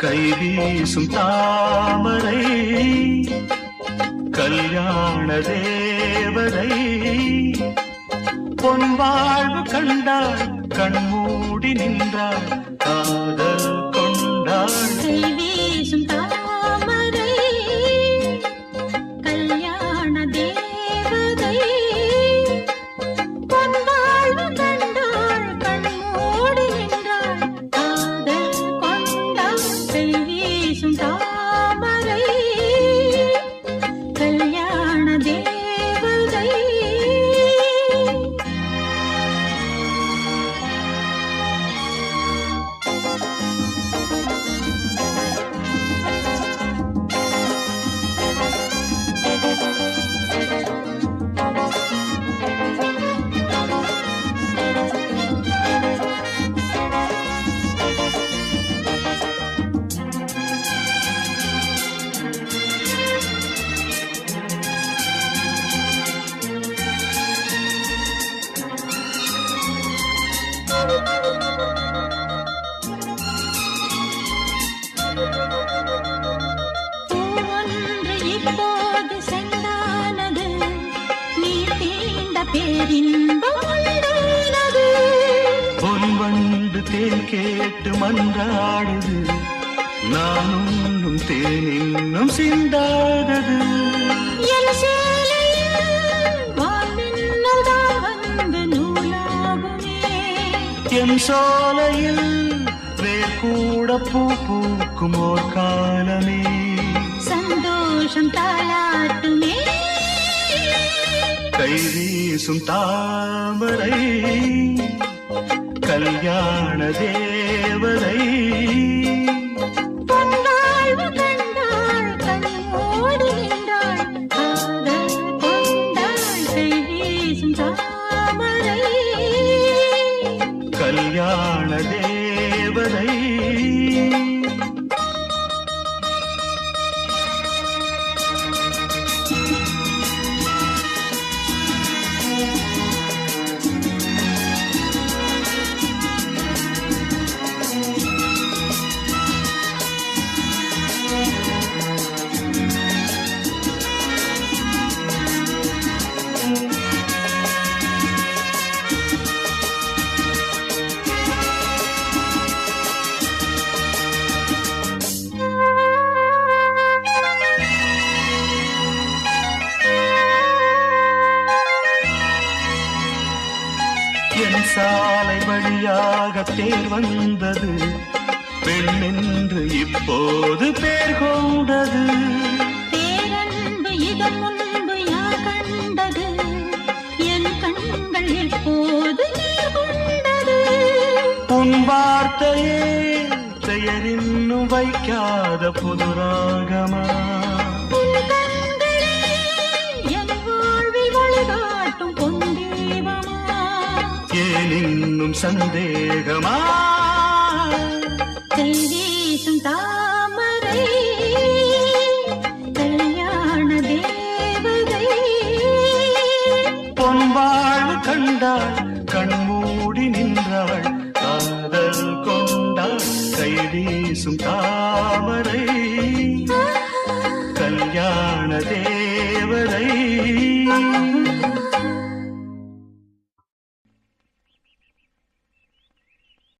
கை வீசும் தாமரை கல்யாண தேவதை. பொன் வாழ்வு கண்டாள் கண்மூடி நின்றாள் காதல். உண்டானது பொன் வண்டு தேன் கேட்டு மன்றாடுது. நான் உண்ணும் தேன் இன்னும் சிந்தாதது. என் சேலையில் வான்மின்னல் தான் வந்து நூலாகுமே. என் சோலையில் வேர் கூட பூ பூக்கும் ஓர் காலமே. சந்தோஷம் தாளாட்டுமே. கை வீசும் தாமரை கல்யாண தேவதை. பொன்வாழ்வு கண்டாள் சாலை வழியாக தேர் வந்தது. பெண் என்று இப்போது பேர் கொண்டது. பேரன்பு இதன் முன்பு யார் கண்டது? என் கண்கள் எப்போது கொண்டது. உன் வார்த்தையே பெயர் இன்னும் வைக்காத புது ராகமா இன்னும் சந்தேகமா? தேசம் தாமரை கல்யாண தேவதை. பொன்வாழ் கண்டாள் கண்மூடி நின்றாள் காதல் கொண்டாள் கை வீசும் தாமரை. கல்யாண தேவதை.